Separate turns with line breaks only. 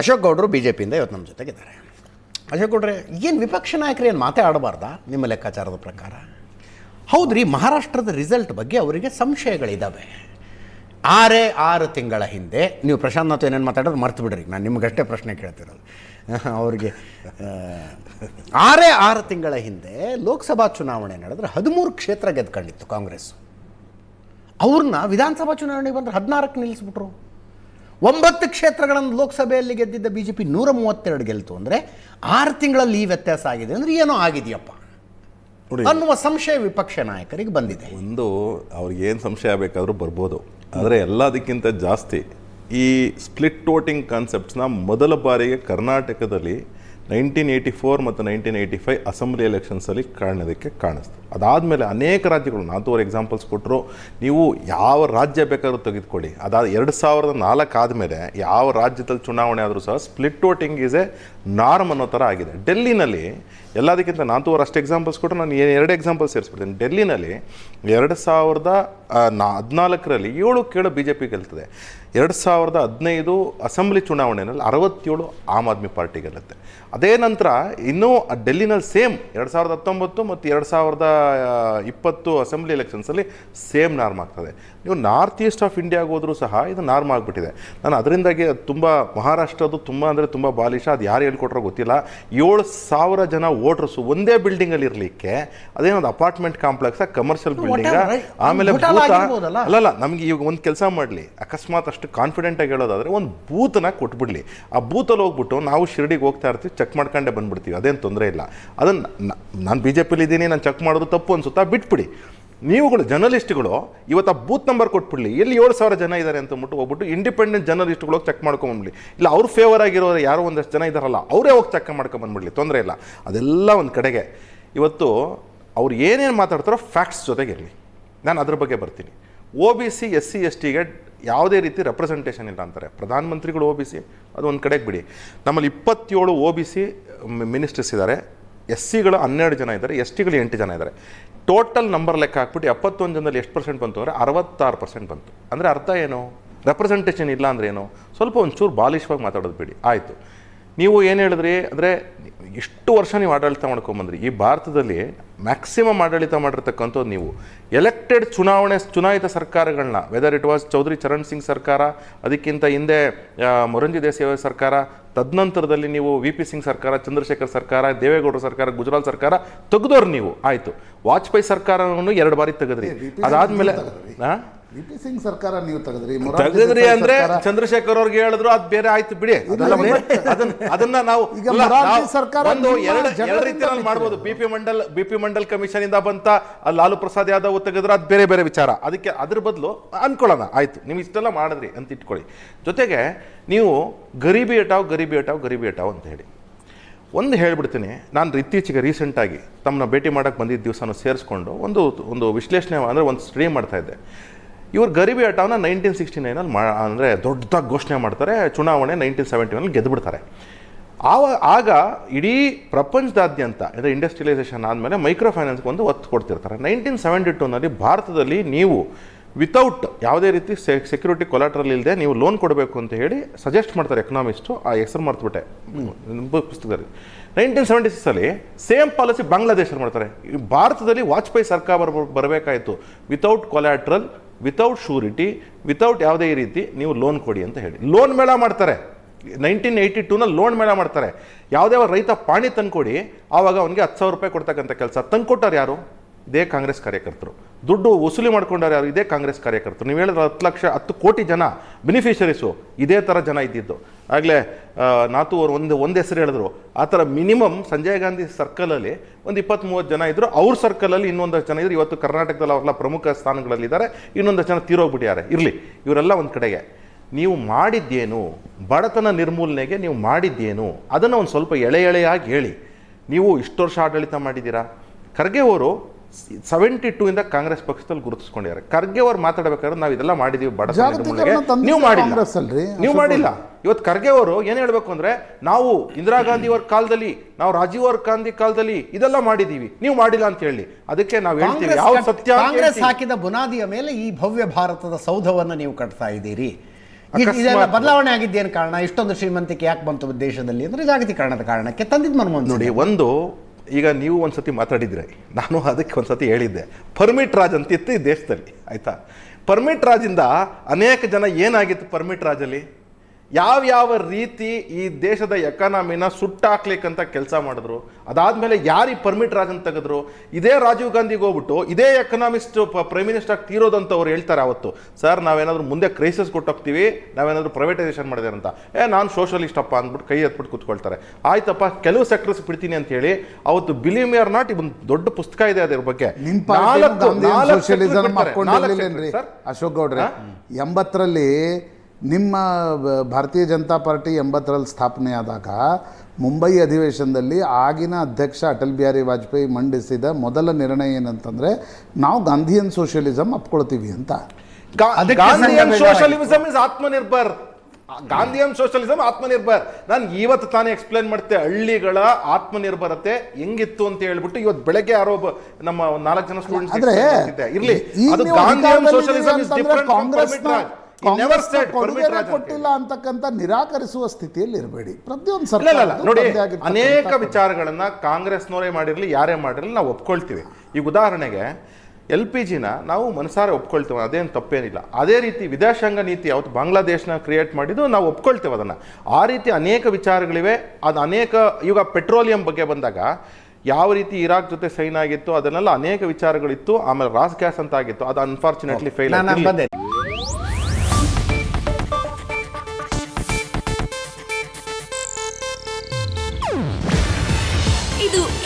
ಅಶೋಕ್ ಗೌಡರು B J ಪಿಯಿಂದ ಇವತ್ತು ನಮ್ಮ ಜೊತೆಗಿದ್ದಾರೆ. ಅಶೋಕ್ ಗೌಡ್ರೆ, ಏನು ವಿಪಕ್ಷ ನಾಯಕರು ಏನು ಮಾತೇ ಆಡಬಾರ್ದಾ ನಿಮ್ಮ ಲೆಕ್ಕಾಚಾರದ ಪ್ರಕಾರ? ಹೌದ್ರಿ, ಮಹಾರಾಷ್ಟ್ರದ ರಿಸಲ್ಟ್ ಬಗ್ಗೆ ಅವರಿಗೆ ಸಂಶಯಗಳಿದ್ದಾವೆ ಆರೇ ಆರು ತಿಂಗಳ ಹಿಂದೆ, ನೀವು ಪ್ರಶಾಂತ್ ನಾಥ್ ಏನೇನು ಮಾತಾಡೋದು ಮರ್ತು ಬಿಡ್ರಿ. ನಾನು ನಿಮಗಷ್ಟೇ ಪ್ರಶ್ನೆ ಕೇಳ್ತಿರೋದು. ಅವ್ರಿಗೆ ಆರೇ ಆರು ತಿಂಗಳ ಹಿಂದೆ ಲೋಕಸಭಾ ಚುನಾವಣೆ ನಡೆದ್ರೆ ಹದಿಮೂರು ಕ್ಷೇತ್ರ ಗೆದ್ಕೊಂಡಿತ್ತು ಕಾಂಗ್ರೆಸ್. ಅವ್ರನ್ನ ವಿಧಾನಸಭಾ ಚುನಾವಣೆಗೆ ಬಂದರೆ ಹದಿನಾರಕ್ಕೆ ನಿಲ್ಲಿಸ್ಬಿಟ್ರು ಒಂಬತ್ತು ಕ್ಷೇತ್ರಗಳನ್ನು ಲೋಕಸಭೆಯಲ್ಲಿ ಗೆದ್ದಿದ್ದ ಬಿ ಜೆ ಪಿ ನೂರ ಮೂವತ್ತೆರಡು ಗೆಲ್ತು ಅಂದರೆ ಆರು ತಿಂಗಳಲ್ಲಿ ಈ ವ್ಯತ್ಯಾಸ ಆಗಿದೆ ಅಂದರೆ ಏನೋ ಆಗಿದೆಯಪ್ಪ. ಅನ್ನುವ ಸಂಶಯ ವಿಪಕ್ಷ ನಾಯಕರಿಗೆ ಬಂದಿದೆ.
ಒಂದು ಅವ್ರಿಗೆ ಏನು ಸಂಶಯ ಬೇಕಾದರೂ ಬರ್ಬೋದು. ಆದರೆ ಎಲ್ಲದಕ್ಕಿಂತ ಜಾಸ್ತಿ ಈ ಸ್ಪ್ಲಿಟ್ ವೋಟಿಂಗ್ ಕಾನ್ಸೆಪ್ಟ್ಸ್ನ ಮೊದಲ ಬಾರಿಗೆ ಕರ್ನಾಟಕದಲ್ಲಿ ನೈನ್ಟೀನ್ ಏಯ್ಟಿ ಫೋರ್ ಮತ್ತು ನೈನ್ಟೀನ್ ಏಯ್ಟಿ ಫೈವ್ ಅಸೆಂಬ್ಲಿ ಎಲೆಕ್ಷನ್ಸಲ್ಲಿ ಕಾಣೋದಕ್ಕೆ ಕಾಣಿಸ್ತು. ಅದಾದಮೇಲೆ ಅನೇಕ ರಾಜ್ಯಗಳು ನಾಲ್ಕೂವರೆ ಎಕ್ಸಾಂಪಲ್ಸ್ ಕೊಟ್ಟರು ನೀವು ಯಾವ ರಾಜ್ಯ ಬೇಕಾದ್ರೂ ತೆಗೆದುಕೊಳ್ಳಿ. ಅದಾದ ಎರಡು ಸಾವಿರದ ನಾಲ್ಕು ಆದಮೇಲೆ ಯಾವ ರಾಜ್ಯದಲ್ಲಿ ಚುನಾವಣೆ ಆದರೂ ಸಹ split voting is a norm ಅನ್ನೋ ಥರ ಆಗಿದೆ. ಡೆಲ್ಲಿನಲ್ಲಿ, ಎಲ್ಲದಕ್ಕಿಂತ ನಾಲ್ಕೂವರೆ ಅಷ್ಟು ಎಕ್ಸಾಂಪಲ್ಸ್ ಕೊಟ್ಟರೆ ನಾನು ಎರಡು ಎಕ್ಸಾಂಪಲ್ಸ್ ಸೇರಿಸ್ಬಿಡ್ತೀನಿ. ಡೆಲ್ಲಿನಲ್ಲಿ ಎರಡು ಸಾವಿರದ ನಾ, ಹದಿನಾಲ್ಕರಲ್ಲಿ ಏಳು ಕೇಳು ಬಿ ಜೆ ಪಿ ಗೆಲ್ತದೆ. ಎರಡು ಸಾವಿರದ ಹದಿನೈದು ಅಸೆಂಬ್ಲಿ ಚುನಾವಣೆಯಲ್ಲಿ ಅರವತ್ತೇಳು ಆಮ್ ಆದ್ಮಿ ಪಾರ್ಟಿ ಗೆಲ್ಲುತ್ತೆ. ಅದೇ ನಂತರ ಇನ್ನೂ ಡೆಲ್ಲಿನಲ್ಲಿ ಸೇಮ್ ಎರಡು ಸಾವಿರದ ಹತ್ತೊಂಬತ್ತು ಮತ್ತು ಎರಡು ಸಾವಿರದ ಇಪ್ಪತ್ತು ಅಸೆಂಬ್ಲಿ ಎಲೆಕ್ಷನ್ಸಲ್ಲಿ ಸೇಮ್ ನಾರ್ಮ್ ಆಗ್ತದೆ. ನೀವು ನಾರ್ತ್ ಈಸ್ಟ್ ಆಫ್ ಇಂಡಿಯಾಗೆ ಹೋದರೂ ಸಹ ಇದು ನಾರ್ಮ್ ಆಗಿಬಿಟ್ಟಿದೆ. ನಾನು ಅದರಿಂದಾಗಿ ಅದು ತುಂಬ ಮಹಾರಾಷ್ಟ್ರದ್ದು ತುಂಬ ಅಂದರೆ ತುಂಬ ಬಾಲಿಷ ಅದು ಯಾರು ಹೇಳ್ಕೊಟ್ರೋ ಗೊತ್ತಿಲ್ಲ. ಏಳು ಸಾವಿರ ಜನ ವೋಟರ್ಸು ಒಂದೇ ಬಿಲ್ಡಿಂಗಲ್ಲಿ ಇರಲಿಕ್ಕೆ ಅದೇನೊಂದು ಅಪಾರ್ಟ್ಮೆಂಟ್ ಕಾಂಪ್ಲೆಕ್ಸ್ ಕಮರ್ಷಿಯಲ್ ಬಿಲ್ಡಿಂಗ್? ಆಮೇಲೆ? ಅಲ್ಲಲ್ಲ ನಮಗೆ ಈಗ ಒಂದು ಕೆಲಸ ಮಾಡಲಿ. ಅಕಸ್ಮಾತ್ ಅಷ್ಟು ಕಾನ್ಫಿಡೆಂಟ್ ಆಗಿ ಹೇಳೋದಾದ್ರೆ ಒಂದು ಬೂತನ್ನ ಕೊಟ್ಬಿಡ್ಲಿ. ಆ ಬೂತಲ್ಲಿ ಹೋಗ್ಬಿಟ್ಟು ನಾವು ಶಿರಡಿಗೆ ಹೋಗ್ತಾ ಇರ್ತೀವಿ ಚೆಕ್ ಮಾಡ್ಕೊಂಡೆ ಬಂದ್ಬಿಡ್ತೀವಿ ಅದೇನು ತೊಂದರೆ ಇಲ್ಲ. ಅದನ್ನು ನಾನು ಬಿ ಜೆ ಪಿಲಿ ಇದ್ದೀನಿ ನಾನು ಚೆಕ್ ಮಾಡೋದು ತಪ್ಪು ಅನ್ಸುತ್ತಾ ಬಿಟ್ಬಿಡಿ. ನೀವುಗಳು ಜರ್ನಲಿಸ್ಟ್ಗಳು ಇವತ್ತು ಆ ಬೂತ್ ನಂಬರ್ ಕೊಟ್ಬಿಡ್ಲಿ. ಎಲ್ಲಿ ಏಳು ಸಾವಿರ ಜನ ಇದ್ದಾರೆ ಅಂತ ಅಂದ್ಬಿಟ್ಟು ಹೋಗ್ಬಿಟ್ಟು ಇಂಡಿಪೆಂಡೆಂಟ್ ಜರ್ನಲಿಸ್ಟ್ಗಳು ಹೋಗಿ ಚೆಕ್ ಮಾಡ್ಕೊಂಬಂದ್ಬಿಡಿ ಇಲ್ಲ, ಅವ್ರ ಫೇವರ್ ಆಗಿರೋರು ಯಾರೋ ಒಂದಷ್ಟು ಜನ ಇದ್ದಾರಲ್ಲ ಅವರೇ ಹೋಗಿ ಚೆಕ್ ಮಾಡ್ಕೊಂಬಂದ್ಬಿಡ್ಲಿ ತೊಂದರೆ ಇಲ್ಲ. ಅದೆಲ್ಲ ಒಂದು ಕಡೆಗೆ. ಇವತ್ತು ಅವ್ರು ಏನೇನು ಮಾತಾಡ್ತಾರೋ ಫ್ಯಾಕ್ಟ್ಸ್ ಜೊತೆಗಿರಲಿ. ನಾನು ಅದ್ರ ಬಗ್ಗೆ ಬರ್ತೀನಿ. O B C S C S ಟಿಗೆ ಯಾವುದೇ ರೀತಿ ರೆಪ್ರೆಸೆಂಟೇಷನ್ ಇಲ್ಲ ಅಂತಾರೆ. ಪ್ರಧಾನಮಂತ್ರಿಗಳು ಒ ಬಿ ಸಿ ಅದು ಒಂದು ಕಡೆಗೆ ಬಿಡಿ. ನಮ್ಮಲ್ಲಿ ಇಪ್ಪತ್ತೇಳು ಒ ಬಿ ಸಿ ಮಿನಿಸ್ಟರ್ಸ್ ಇದ್ದಾರೆ ಎಸ್ ಸಿಗಳು ಹನ್ನೆರಡು ಜನ ಇದ್ದಾರೆ ಎಸ್ ಟಿಗಳು ಎಂಟು ಜನ ಇದ್ದಾರೆ ಟೋಟಲ್ ನಂಬರ್ ಲೆಕ್ಕ ಹಾಕ್ಬಿಟ್ಟು ಎಪ್ಪತ್ತೊಂದು ಜನದಲ್ಲಿ ಎಷ್ಟು ಪರ್ಸೆಂಟ್ ಬಂತು ಅಂದರೆ ಅರವತ್ತಾರು ಪರ್ಸೆಂಟ್ ಬಂತು. ಅಂದರೆ ಅರ್ಥ ಏನು? ರೆಪ್ರೆಸೆಂಟೇಷನ್ ಇಲ್ಲ ಅಂದ್ರೆ ಏನು? ಸ್ವಲ್ಪ ಒಂಚೂರು ಬಾಲಿಶವಾಗಿ ಮಾತಾಡೋದು ಬಿಡಿ. ಆಯಿತು. ನೀವು ಏನು ಹೇಳಿದ್ರಿ? ಅಂದರೆ ಇಷ್ಟು ವರ್ಷ ನೀವು ಆಡಳಿತ ಮಾಡ್ಕೊಂಬಂದ್ರಿ. ಈ ಭಾರತದಲ್ಲಿ ಮ್ಯಾಕ್ಸಿಮಮ್ ಆಡಳಿತ ಮಾಡಿರ್ತಕ್ಕಂಥದ್ದು ನೀವು. ಎಲೆಕ್ಟೆಡ್ ಚುನಾವಣೆ ಚುನಾಯಿತ ಸರ್ಕಾರಗಳನ್ನ whether it was Chaudhary Charan Singh ಸರ್ಕಾರ ಅದಕ್ಕಿಂತ ಹಿಂದೆ ಮೊರಂಜಿ ದೇಸಾಯಿ ಸರ್ಕಾರ ತದನಂತರದಲ್ಲಿ ನೀವು ವಿ ಪಿ ಸಿಂಗ್ ಸರ್ಕಾರ ಚಂದ್ರಶೇಖರ್ ಸರ್ಕಾರ ದೇವೇಗೌಡರ ಸರ್ಕಾರ ಗುಜರಾತ್ ಸರ್ಕಾರ ತೆಗೆದವ್ರು ನೀವು. ಆಯಿತು. ವಾಜಪೇಯಿ ಸರ್ಕಾರವನ್ನು ಎರಡು ಬಾರಿ ತೆಗೆದ್ರಿ. ಅದಾದಮೇಲೆ
ಹಾಂ ಪಿ ಸಿಂಗ್ ಸರ್ಕಾರ ನೀವು ತೆಗೆದ್ರಿ
ತೆಗೆದ್ರಿ ಅಂದ್ರೆ ಚಂದ್ರಶೇಖರ್ ಅವ್ರಿಗೆ ಹೇಳಿದ್ರು ಅದ್ ಬೇರೆ ಆಯ್ತು ಬಿಡಿ. ಅದನ್ನ ನಾವು ಒಂದು ಎರಡು ರೀತಿಯಲ್ಲಿ. ಮಾಡ್ಬೋದು. B P Mandal B P Mandal commission ಇಂದ ಬಂತ ಲಾಲು ಪ್ರಸಾದ್ ಯಾದವ್ ತೆಗೆದ್ರು ಅದು ಬೇರೆ ಬೇರೆ ವಿಚಾರ. ಅದಕ್ಕೆ ಅದ್ರ ಬದಲು ಅನ್ಕೊಳ್ಳೋಣ. ಆಯ್ತು. ನೀವು ಇಷ್ಟೆಲ್ಲ ಮಾಡಿದ್ರಿ ಅಂತ ಇಟ್ಕೊಳ್ಳಿ. ಜೊತೆಗೆ ನೀವು ಗರೀಬಿ ಹಟಾವ್ ಗರೀಬಿ ಹಟಾವ್ ಗರೀಬಿ ಹಟಾವ್ ಅಂತ ಹೇಳಿ. ಒಂದು ಹೇಳ್ಬಿಡ್ತೀನಿ. ನಾನು ಇತ್ತೀಚೆಗೆ ರೀಸೆಂಟಾಗಿ ತಮ್ಮನ್ನ ಭೇಟಿ ಮಾಡೋಕ್ಕೆ ಬಂದಿದ್ದ ದಿವಸನೂ ಸೇರಿಸ್ಕೊಂಡು ಒಂದು ಒಂದು ವಿಶ್ಲೇಷಣೆ ಅಂದರೆ ಒಂದು ಸ್ಟ್ರೀಮ್ ಮಾಡ್ತಾ ಇದ್ದೆ. ಇವ್ರು ಗರಿಬಿ ಹಠವನ್ನು ನೈನ್ಟೀನ್ ಸಿಕ್ಸ್ಟಿ ನೈನಲ್ಲಿ ಮಾ ಅಂದರೆ ದೊಡ್ಡದಾಗಿ ಘೋಷಣೆ ಮಾಡ್ತಾರೆ, ಚುನಾವಣೆ ನೈನ್ಟೀನ್ ಸೆವೆಂಟಿನಲ್ಲಿ ಗೆದ್ದುಬಿಡ್ತಾರೆ ಆವ ಆಗ ಇಡೀ ಪ್ರಪಂಚದಾದ್ಯಂತ, ಅಂದರೆ ಇಂಡಸ್ಟ್ರಿಯಲೈಸೇಷನ್ ಆದಮೇಲೆ ಮೈಕ್ರೋ ಫೈನಾನ್ಸ್ಗೆ ಒಂದು ಒತ್ತು ಕೊಡ್ತಿರ್ತಾರೆ. ನೈನ್ಟೀನ್ ಸೆವೆಂಟಿ ಟೂನಲ್ಲಿ ಭಾರತದಲ್ಲಿ ನೀವು ವಿತೌಟ್ ಯಾವುದೇ ರೀತಿ ಸೆಕ್ಯೂರಿಟಿ ಕೊಲಾಟ್ರಲ್ ಇಲ್ಲದೆ ನೀವು ಲೋನ್ ಕೊಡಬೇಕು ಅಂತ ಹೇಳಿ ಸಜೆಸ್ಟ್ ಮಾಡ್ತಾರೆ ಎಕನಾಮಿಸ್ಟು ಆ ಹೆಸರು ಮರ್ತುಬಿಟ್ಟೆ. ಪುಸ್ತಕದಲ್ಲಿ. ನೈನ್ಟೀನ್ ಸೆವೆಂಟಿ ಸಿಕ್ಸಲ್ಲಿ ಸೇಮ್ ಪಾಲಿಸಿ ಬಾಂಗ್ಲಾದೇಶಲ್ಲಿ ಮಾಡ್ತಾರೆ. ಭಾರತದಲ್ಲಿ ವಾಜಪೇಯಿ ಸರ್ಕಾರ ಬರ್ ಬರಬೇಕಾಯಿತು. Without collateral without surety without ಯಾವುದೇ ರೀತಿ ನೀವು ಲೋನ್ ಕೊಡಿ ಅಂತ ಹೇಳಿ. ಲೋನ್ ಮೇಳ ಮಾಡ್ತಾರೆ. ನೈನ್ಟೀನ್ ಏಯ್ಟಿ ಟೂನಲ್ಲಿ ಲೋನ್ ಮೇಳ ಮಾಡ್ತಾರೆ. ಯಾವುದೇ ರೈತ ಪಾಣಿ ತಂದುಕೊಡಿ, ಆವಾಗ ಅವನಿಗೆ ಹತ್ತು ಸಾವಿರ ರೂಪಾಯಿ ಕೊಡ್ತಕ್ಕಂಥ ಕೆಲಸ ತಂದ್ಕೊಟ್ಟಾರು ಯಾರು? ಇದೇ ಕಾಂಗ್ರೆಸ್ ಕಾರ್ಯಕರ್ತರು. ದುಡ್ಡು ವಸೂಲಿ ಮಾಡ್ಕೊಂಡಾರೆ ಯಾರು? ಇದೇ ಕಾಂಗ್ರೆಸ್ ಕಾರ್ಯಕರ್ತರು. ನೀವು ಹೇಳಿದ್ರೆ ಹತ್ತು ಲಕ್ಷ, ಹತ್ತು ಕೋಟಿ ಜನ ಬೆನಿಫಿಷರೀಸು ಇದೇ ಥರ ಜನ ಇದ್ದಿದ್ದು. ಆಗಲೇ ನಾತು ಅವರು ಒಂದು ಒಂದು ಹೆಸರು ಹೇಳಿದ್ರು. ಆ ಥರ ಮಿನಿಮಮ್ ಸಂಜಯ್ ಗಾಂಧಿ ಸರ್ಕಲಲ್ಲಿ ಒಂದು ಇಪ್ಪತ್ತ್ ಮೂವತ್ತು ಜನ ಇದ್ದರು ಅವ್ರ ಸರ್ಕಲಲ್ಲಿ ಇನ್ನೊಂದಷ್ಟು ಜನ ಇದ್ದರು ಇವತ್ತು ಕರ್ನಾಟಕದಲ್ಲಿ ಅವರೆಲ್ಲ ಪ್ರಮುಖ ಸ್ಥಾನಗಳಲ್ಲಿದ್ದಾರೆ. ಇನ್ನೊಂದಷ್ಟು ಜನ ತೀರೋಗ್ಬಿಟ್ಟಿದ್ದಾರೆ. ಇರಲಿ, ಇವರೆಲ್ಲ ಒಂದು ಕಡೆಗೆ. ನೀವು ಮಾಡಿದ್ದೇನು? ಬಡತನ ನಿರ್ಮೂಲನೆಗೆ ನೀವು ಮಾಡಿದ್ದೇನು? ಅದನ್ನು ಒಂದು ಸ್ವಲ್ಪ ಎಳೆ ಎಳೆಯಾಗಿ ಹೇಳಿ. ನೀವು ಇಷ್ಟು ವರ್ಷ ಆಡಳಿತ ಮಾಡಿದ್ದೀರಾ? ಖರ್ಗೆ ಅವರು ಸೆವೆಂಟಿ ಟೂ ಇಂದ ಕಾಂಗ್ರೆಸ್ ಪಕ್ಷದಲ್ಲಿ ಗುರುತಿಸ್ಕೊಂಡಿದ್ದಾರೆ. ಖರ್ಗೆ ಅವ್ರು ಮಾತಾಡಬೇಕಾದ್ರೆ ನಾವು ಇದೆಲ್ಲ ಮಾಡಿದೀವಿ.
ತಂದಿದ್ದು
ನೀವು ಮಾಡಿಲ್ಲ. ನೀವು ಮಾಡಿಲ್ಲ. ಇವತ್ತು ಖರ್ಗೆ ಅವರು ಏನು ಹೇಳ್ಬೇಕು ಅಂದ್ರೆ ನಾವು ಇಂದಿರಾ ಗಾಂಧಿ ಅವ್ರ ಕಾಲದಲ್ಲಿ ನಾವು ರಾಜೀವ್ ಅವ್ರ ಗಾಂಧಿ ಕಾಲದಲ್ಲಿ ಇದೆಲ್ಲ ಮಾಡಿದೀವಿ. ನೀವು ಮಾಡಿಲ್ಲ ಅಂತ ಹೇಳಿ. ಅದಕ್ಕೆ ನಾವು ಹೇಳ್ತೀವಿ
ಕಾಂಗ್ರೆಸ್
ಯಾವ ಸತ್ಯ
ಕಾಂಗ್ರೆಸ್ ಹಾಕಿದ ಬುನಾದಿಯ ಮೇಲೆ ಈ ಭವ್ಯ ಭಾರತದ ಸೌಧವನ್ನು ನೀವು ಕಟ್ತಾ ಇದ್ದೀರಿ. ಇದ್- ಬದಲಾವಣೆ ಆಗಿದ್ದೇನು ಕಾರಣ? ಇಷ್ಟೊಂದು ಶ್ರೀಮಂತಿಕೆ ಯಾಕೆ ಬಂತು ದೇಶದಲ್ಲಿ? ಅಂದ್ರೆ ಜಾಗತೀಕರಣದ ಕಾರಣಕ್ಕೆ ತಂದಿದ್ದು ಮನಮೋಹನ್
ನೋಡಿ ಒಂದು ಈಗ ನೀವು ಒಂದ್ಸತಿ ಮಾತಾಡಿದ್ರೆ, ನಾನು ಅದಕ್ಕೆ ಒಂದ್ಸತಿ ಹೇಳಿದ್ದೆ. ಪರ್ಮಿಟ್ ರಾಜ್ ಅಂತ ಇತ್ತು ಈ ದೇಶದಲ್ಲಿ, ಆಯ್ತಾ? ಪರ್ಮಿಟ್ ರಾಜಿಂದ ಅನೇಕ ಜನ ಏನಾಗಿತ್ತು ಪರ್ಮಿಟ್ ರಾಜಲ್ಲಿ? ಯಾವ ಯಾವ ರೀತಿ ಈ ದೇಶದ ಎಕಾನಮಿನ ಸುಟ್ಟಾಕ್ಲಿಕ್ಕಂತ ಕೆಲಸ ಮಾಡಿದ್ರು? ಅದಾದ್ಮೇಲೆ ಯಾರು ಈ ಪರ್ಮಿಟ್ ರಾಜನ್ ತೆಗೆದ್ರು? ಇದೇ ರಾಜೀವ್ ಗಾಂಧಿಗೆ ಹೋಗ್ಬಿಟ್ಟು ಇದೇ ಎಕನಾಮಿಸ್ಟ್ ಪ್ರೈಮ್ ಮಿನಿಸ್ಟರ್ ಆಗಿ ತೀರೋದಂತ ಅವ್ರು ಹೇಳ್ತಾರೆ ಅವತ್ತು. ಸರ್ ನಾವೇನಾದರೂ ಮುಂದೆ ಕ್ರೈಸಿಸ್ ಕೊಟ್ಟೋಗ್ತೀವಿ ನಾವೇನಾದರೂ ಪ್ರೈವೇಟೈಸೇಷನ್ ಮಾಡಿದೆ ಅಂತ. ಏ ನಾನು ಸೋಷಲಿಸ್ಟ್ ಅಪ್ಪ ಅಂದ್ಬಿಟ್ಟು ಕೈ ಎತ್ಬಿಟ್ಟು ಕೂತ್ಕೊಳ್ತಾರೆ. ಆಯ್ತಪ್ಪ ಕೆಲವು ಸೆಕ್ಟರ್ಸ್ ಬಿಡ್ತೀನಿ ಅಂತ ಹೇಳಿ ಅವತ್ತು ಬಿಲೀವ್ ಆರ್ ನಾಟ್ ಒಂದು ದೊಡ್ಡ ಪುಸ್ತಕ ಇದೆ ಅದ್ರ ಬಗ್ಗೆ.
ಅಶೋಕ್ ಗೌಡ್ರೆ ಎಂಬತ್ತರಲ್ಲಿ ನಿಮ್ಮ ಭಾರತೀಯ ಜನತಾ ಪಾರ್ಟಿ ಎಂಬತ್ತರಲ್ಲಿ ಸ್ಥಾಪನೆ ಆದಾಗ ಮುಂಬೈ ಅಧಿವೇಶನದಲ್ಲಿ ಆಗಿನ ಅಧ್ಯಕ್ಷ ಅಟಲ್ ಬಿಹಾರಿ ವಾಜಪೇಯಿ ಮಂಡಿಸಿದ ಮೊದಲ ನಿರ್ಣಯ ಏನಂತಂದ್ರೆ ನಾವು ಗಾಂಧಿಯನ್ ಸೋಷಿಯಲಿಸಂ ಅಪ್ಕೊಳ್ತೀವಿ ಅಂತ.
Is Atmanirbhar. Gandhian socialism Atmanirbhar. ನಾನು ಇವತ್ತು ತಾನೇ ಎಕ್ಸ್ಪ್ಲೈನ್ ಮಾಡ್ತೆ ಹಳ್ಳಿಗಳ ಆತ್ಮನಿರ್ಭರತೆ ಹೆಂಗಿತ್ತು ಅಂತ ಹೇಳ್ಬಿಟ್ಟು ಇವತ್ತು ಬೆಳಗ್ಗೆ ಯಾರೋ ನಮ್ಮ ಒಂದ್ ನಾಲ್ಕು ಜನ
ಸ್ಟೂಡೆಂಟ್
ಸ್ಟೂಡೆಂಟ್ಸ್ ಇರ್ಲಿ ಅದು ಗಾಂಧಿಯನ್ ಸೋಷಿಯಲಿಸಮ್ ಇಸ್ ಡಿಫರೆಂಟ್
ಕಾಂಗ್ರೆಸ್ನ
ಅಂತ
ಕೊಟ್ಟಿಲ್ಲ ಅಂತಕ್ಕಂಥ ನಿರಾಕರಿಸುವ ಸ್ಥಿತಿಯಲ್ಲಿ ಇರಬೇಡಿ ಪ್ರತಿಯೊಂದು ಸರ್ಕಾರ
ನೋಡಿ ಅನೇಕ ವಿಚಾರಗಳನ್ನ ಕಾಂಗ್ರೆಸ್ನವರೇ ಮಾಡಿರಲಿ ಯಾರೇ ಮಾಡಿರಲಿ ನಾವು ಒಪ್ಕೊಳ್ತೀವಿ. ಈಗ ಉದಾಹರಣೆಗೆ ಎಲ್ ಪಿ ಜಿನ ನಾವು ಮನಸಾರೆ ಒಪ್ಕೊಳ್ತೇವೆ ಅದೇನು ತಪ್ಪೇನಿಲ್ಲ. ಅದೇ ರೀತಿ ವಿದೇಶಾಂಗ ನೀತಿ ಯಾವತ್ತು ಬಾಂಗ್ಲಾದೇಶನ ಕ್ರಿಯೇಟ್ ಮಾಡಿದ್ದು ನಾವು ಒಪ್ಕೊಳ್ತೇವೆ ಅದನ್ನು. ಆ ರೀತಿ ಅನೇಕ ವಿಚಾರಗಳಿವೆ. ಅದು ಅನೇಕ ಈಗ ಪೆಟ್ರೋಲಿಯಂ ಬಗ್ಗೆ ಬಂದಾಗ ಯಾವ ರೀತಿ ಇರಾಕ್ ಜೊತೆ ಸೈನ್ ಆಗಿತ್ತು ಅದನ್ನೆಲ್ಲ ಅನೇಕ ವಿಚಾರಗಳಿತ್ತು. ಆಮೇಲೆ ರಾಸ್ ಗ್ಯಾಸ್ ಅಂತ ಆಗಿತ್ತು. ಅದು ಅನ್ಫಾರ್ಚುನೇಟ್ಲಿ ಫೇಲ್
ಆಗಿದೆ ಬಂದೆ.